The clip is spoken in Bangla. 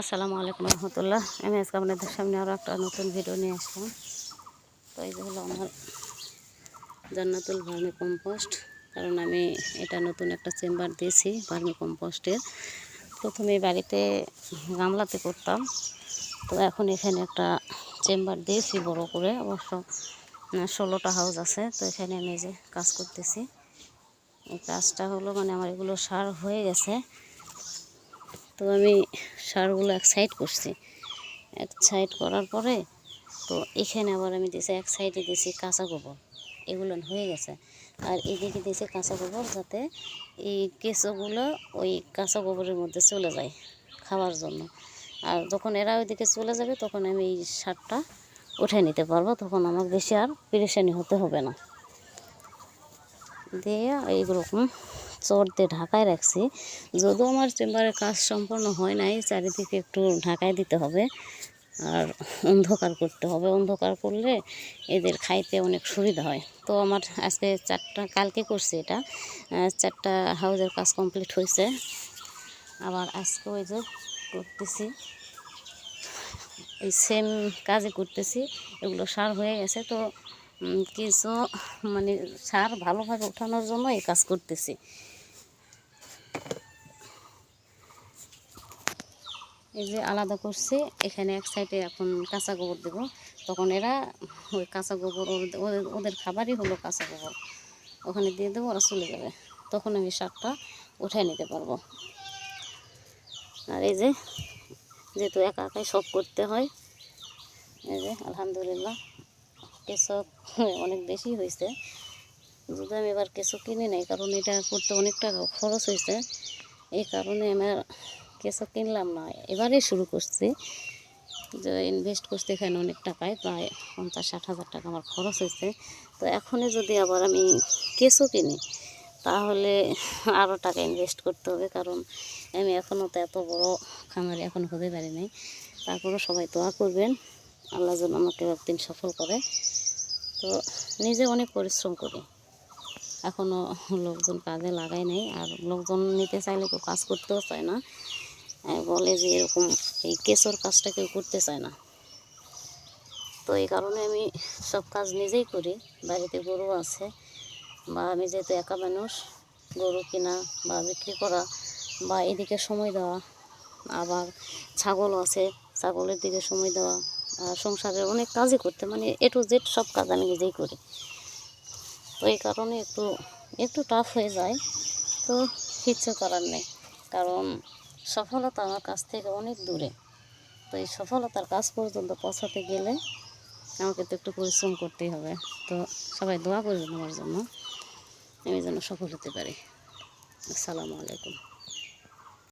আসসালামু আলাইকুম রহমতুল্লাহ। আমি আজকে আপনাদের সামনে আরও একটা নতুন ভিডিও নিয়ে আসলাম তো এই হলো আমার জান্নাতুল ভার্মি কম্পোস্ট কারণ আমি এটা নতুন একটা চেম্বার দিয়েছি ভার্মি কম্পোস্টের প্রথমে বাড়িতে গামলাতে করতাম। তো এখন এখানে একটা চেম্বার দিয়েছি বড় করে। অবশ্য ষোলোটা হাউস আছে। তো এখানে আমি যে কাজ করতেছি। এই কাজটা হলো মানে আমার এগুলো সার হয়ে গেছে। তো আমি সারগুলো এক সাইড করছি। এক সাইড করার পরে, তো এখানে আবার আমি দিয়েছি এক সাইডে দিয়েছি কাঁচা গোবর। এগুলো হয়ে গেছে। আর এদিকে দিয়েছি কাঁচা গোবর যাতে এই কেঁচোগুলো ওই কাঁচা গোবরের মধ্যে চলে যায় খাওয়ার জন্য। আর যখন এরা ওইদিকে চলে যাবে, তখন আমি এই সারটা উঠে নিতে পারব। তখন আমার বেশি আর পেরেশানি হতে হবে না। দিয়ে এইরকম চট দিয়ে ঢাকায় রাখছি। যদিও আমার চেম্বারে কাজ সম্পন্ন হয় নাই, চারিদিকে একটু ঢাকায় দিতে হবে আর অন্ধকার করতে হবে। অন্ধকার করলে এদের খাইতে অনেক সুবিধা হয়। তো আমার আজকে চারটা, কালকে করছি এটা। চারটা হাউজের কাজ কমপ্লিট হয়েছে। আবার আজকে ওই যে করতেছি, এই সেম কাজই করতেছি, এগুলো সার হয়ে গেছে। তো কিছু মানে সার ভালোভাবে ওঠানোর জন্য এই কাজ করতেছি। এই যে আলাদা করছি, এখানে এক সাইডে এখন কাঁচা গোবর দেবো। তখন এরা ওই কাঁচা গোবর, ওদের- খাবারই হলো কাঁচা গোবর। ওখানে দিয়ে দেবো, ওরা চলে যাবে। তখন আমি শাকটা উঠায় নিতে পারব। আর এই যে, যেহেতু একা একাই সব করতে হয়, এই যে, আলহামদুলিল্লাহ কেশব অনেক বেশি হয়েছে। যদি আমি এবার কেঁচো কিনি নাই, কারণ এটা করতে অনেক টাকা খরচ হয়েছে। এই কারণে আমার কেঁচো কিনলাম না। এবারে শুরু করছি। যে ইনভেস্ট করতে এখানে অনেক টাকায়, প্রায় পঞ্চাশ ষাট হাজার টাকা আমার খরচ হয়েছে। তো এখনই যদি আবার আমি কেঁচো কিনি, তাহলে আরও টাকা ইনভেস্ট করতে হবে, কারণ আমি এখনও তো এত বড় খামারে এখন হতে পারি নাই। তারপরেও সবাই দোয়া করবেন, আল্লাহ যেন আমাকে একদিন সফল করে। তো নিজে অনেক পরিশ্রম করি। এখনও লোকজন কাজে লাগাই নাই। আর লোকজন নিতে চাইলে কেউ কাজ করতেও চায় না। বলে যে এরকম এই কেঁচোর কাজটা কেউ করতে চায় না। তো এই কারণে আমি সব কাজ নিজেই করি। বাড়িতে গরু আছে বা আমি যেহেতু একা মানুষ, গরু কেনা বা বিক্রি করা বা এদিকে সময় দেওয়া, আবার ছাগলও আছে, ছাগলের দিকে সময় দেওয়া আর সংসারের অনেক কাজই করতে মানে এ টু জেড সব কাজ আমি নিজেই করি। তো এই কারণে একটু একটু টাফ হয়ে যায়। তো কিচ্ছু করার নেই। কারণ সফলতা আমার কাছ থেকে অনেক দূরে। তো এই সফলতার কাজ পর্যন্ত পৌঁছাতে গেলে আমাকে তো একটু পরিশ্রম করতেই হবে। তো সবাই দোয়া করবেন আমার জন্য। আমি যেন সফল হতে পারি। আসসালামু আলাইকুম।